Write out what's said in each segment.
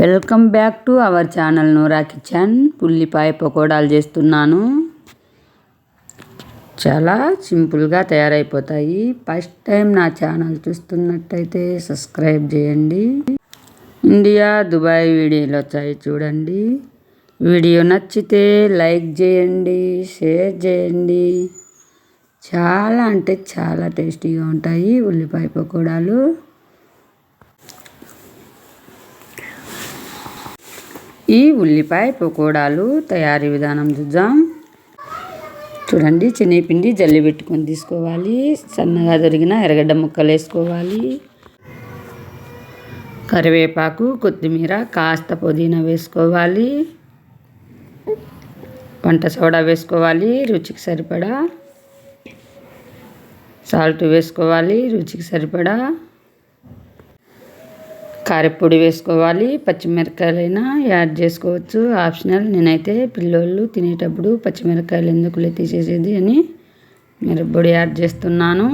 Welcome back to our channel Noora kitchen. ఉల్లిపాయ పకోడాలు చేస్తున్నాను. చాలా సింపుల్గా తయారైపోతాయి. ఫస్ట్ టైం నా ఛానల్ చూస్తున్నట్టయితే సబ్స్క్రైబ్ చేయండి. ఇండియా దుబాయ్ వీడియోలు వచ్చాయి చూడండి. వీడియో నచ్చితే లైక్ చేయండి షేర్ చేయండి. చాలా అంటే చాలా టేస్టీగా ఉంటాయి ఉల్లిపాయ పకోడాలు. ఈ ఉల్లిపాయ పకోడాలు తయారీ విధానం చూద్దాం. చూడండి శనగపిండి జల్లి పెట్టుకొని తీసుకోవాలి. సన్నగా దొరికిన ఎర్రగడ్డ ముక్కలు వేసుకోవాలి. కరివేపాకు కొత్తిమీర కాస్త పుదీనా వేసుకోవాలి. వంట సోడా వేసుకోవాలి రుచికి సరిపడా. సాల్ట్ వేసుకోవాలి రుచికి సరిపడా. కారపొడి వేసుకోవాలి పచ్చిమిరపకాయలైనా యాడ్ చేసుకోవచ్చు. ఆప్షనల్ నేనైతే పిల్లోళ్ళు తినేటప్పుడు పచ్చిమిరపకాయలు ఎందుకులే తీసేసేది అని మిరపొడి యాడ్ చేస్తున్నాను.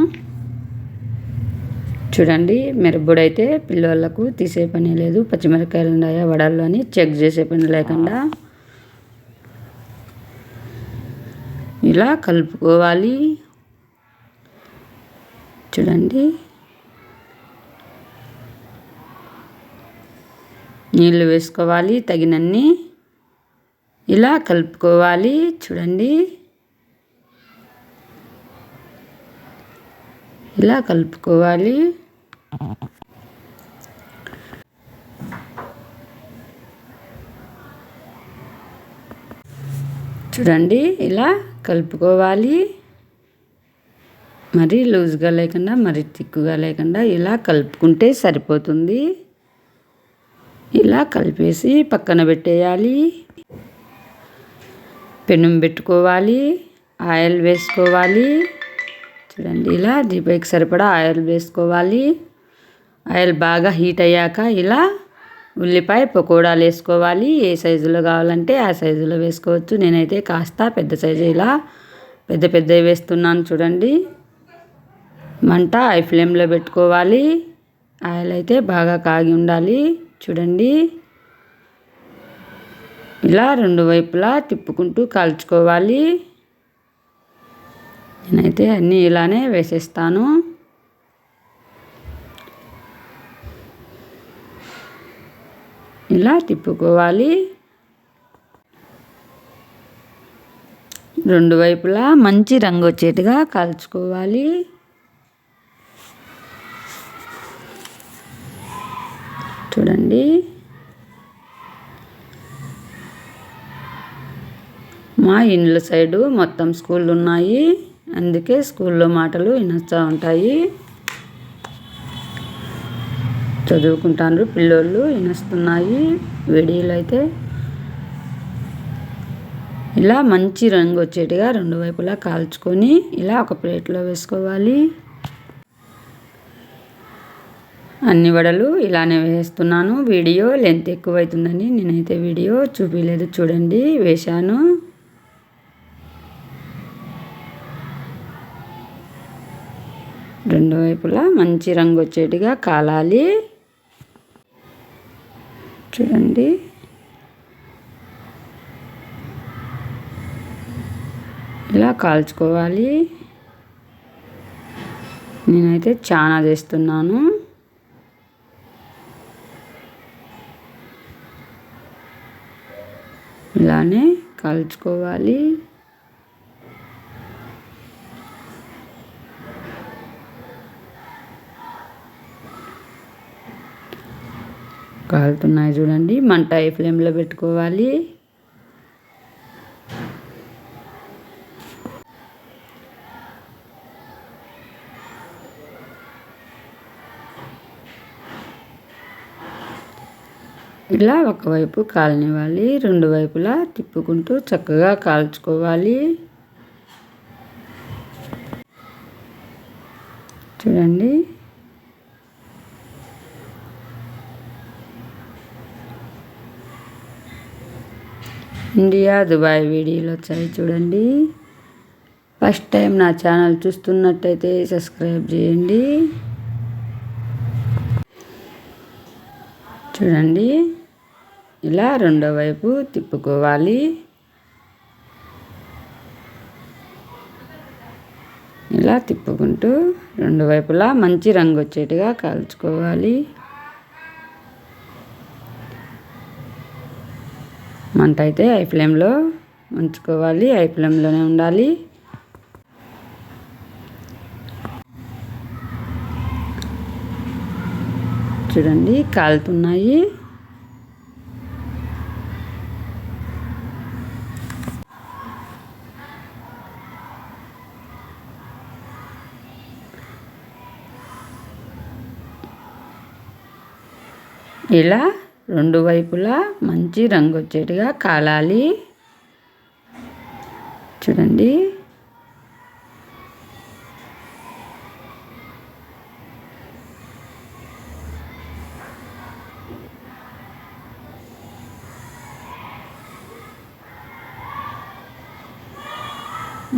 చూడండి మిరపొడి అయితే పిల్లోళ్ళకు తీసే పని లేదు. పచ్చిమిరపకాయలు ఉన్నాయా వడల్లో అని చెక్ చేసే పని లేకుండా ఇలా కలుపుకోవాలి. చూడండి. నీళ్ళు వేసుకోవాలి తగినన్ని ఇలా కలుపుకోవాలి. చూడండి. ఇలా కలుపుకోవాలి. చూడండి ఇలా కలుపుకోవాలి. మరీ లూజ్గా లేకుండా మరీ తిక్కుగా లేకుండా ఇలా కలుపుకుంటే సరిపోతుంది. ఇలా కలిపేసి పక్కన పెట్టేయాలి. పెనం పెట్టుకోవాలి. ఆయిల్ వేసుకోవాలి. చూడండి ఇలా దీపకి సరిపడా ఆయిల్ వేసుకోవాలి. ఆయిల్ బాగా హీట్ అయ్యాక ఇలా ఉల్లిపాయ పకోడాలు వేసుకోవాలి. ఏ సైజులో కావాలంటే ఆ సైజులో వేసుకోవచ్చు. నేనైతే కాస్త పెద్ద సైజు ఇలా పెద్ద పెద్దవి వేస్తున్నాను చూడండి. మంట హై ఫ్లేమ్లో పెట్టుకోవాలి. ఆయిల్ అయితే బాగా కాగి ఉండాలి. చూడండి. ఇలా రెండు వైపులా తిప్పుకుంటూ కాల్చుకోవాలి. నేనైతే అన్నీ ఇలానే వేసేస్తాను. ఇలా తిప్పుకోవాలి. రెండు వైపులా మంచి రంగు వచ్చేట్టుగా కాల్చుకోవాలి. చూడండి. మా ఇండ్ల సైడు మొత్తం స్కూళ్ళు ఉన్నాయి. అందుకే స్కూల్లో మాటలు వినొస్తూ ఉంటాయి. చదువుకుంటారు పిల్లోళ్ళు వినొస్తున్నాయి. వీడియోలు అయితే ఇలా మంచి రంగు వచ్చేట్టుగా రెండు వైపులా కాల్చుకొని ఇలా ఒక ప్లేట్లో వేసుకోవాలి. అన్ని వడలు ఇలానే వేస్తున్నాను. వీడియో లెంత్ ఎక్కువైతుందని నేనైతే వీడియో చూపించలేదు చూడండి వేశాను. రెండు వైపులా మంచి రంగు వచ్చేట్టుగా కాలాలి. చూడండి. ఇలా కాల్చుకోవాలి. నేనైతే చాలా చేస్తున్నాను. ఇలానే కాల్చుకోవాలి. కాలుతున్నాయి చూడండి. మంట ఏ ఫ్లేమ్లో పెట్టుకోవాలి? ఇలా ఒకవైపు కాలనివ్వాలి రెండు వైపులా తిప్పుకుంటూ చక్కగా కాల్చుకోవాలి. చూడండి. ఇండియా దుబాయ్ వీడియోలు వచ్చాయి చూడండి. ఫస్ట్ టైం నా ఛానల్ చూస్తున్నట్టయితే సబ్స్క్రైబ్ చేయండి. చూడండి. ఇలా రెండో వైపు తిప్పుకోవాలి. ఇలా తిప్పుకుంటూ రెండు వైపులా మంచి రంగు వచ్చేట్టుగా కాల్చుకోవాలి. మంట అయితే ఐ ఫ్లేమ్లో ఉంచుకోవాలి ఐ ఫ్లేమ్లోనే ఉండాలి. చూడండి కాలుతున్నాయి. ఇలా రెండు వైపులా మంచి రంగు వచ్చేట్టుగా కాలాలి. చూడండి.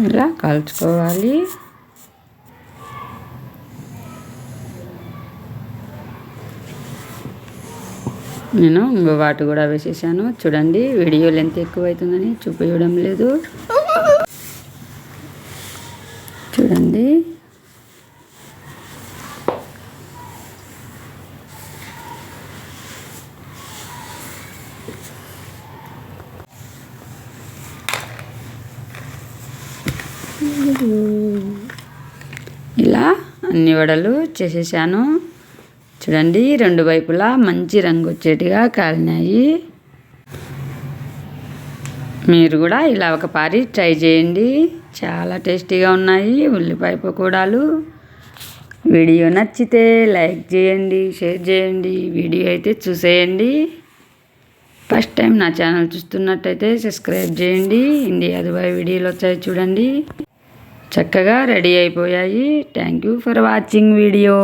ఇలా కాల్చుకోవాలి. నేను ఇంకో వాటి కూడా వేసేసాను. చూడండి వీడియో లెంత్ ఎక్కువ అవుతుందని చూపించడం లేదు. చూడండి. ఇలా అన్ని వడలు చేసేసాను. చూడండి రెండు వైపులా మంచి రంగు వచ్చేట్టుగా కాలినాయి. మీరు కూడా ఇలా ఒక పారి ట్రై చేయండి. చాలా టేస్టీగా ఉన్నాయి ఉల్లిపాయ పకోడాలు. వీడియో నచ్చితే లైక్ చేయండి షేర్ చేయండి వీడియో అయితే చూసేయండి. ఫస్ట్ టైం నా ఛానల్ చూస్తున్నట్టయితే సబ్స్క్రైబ్ చేయండి. ఇండియా దుబాయ్ వీడియోలు వచ్చాయి చూడండి. చక్కగా రెడీ అయిపోయాయి. Thank you for watching video.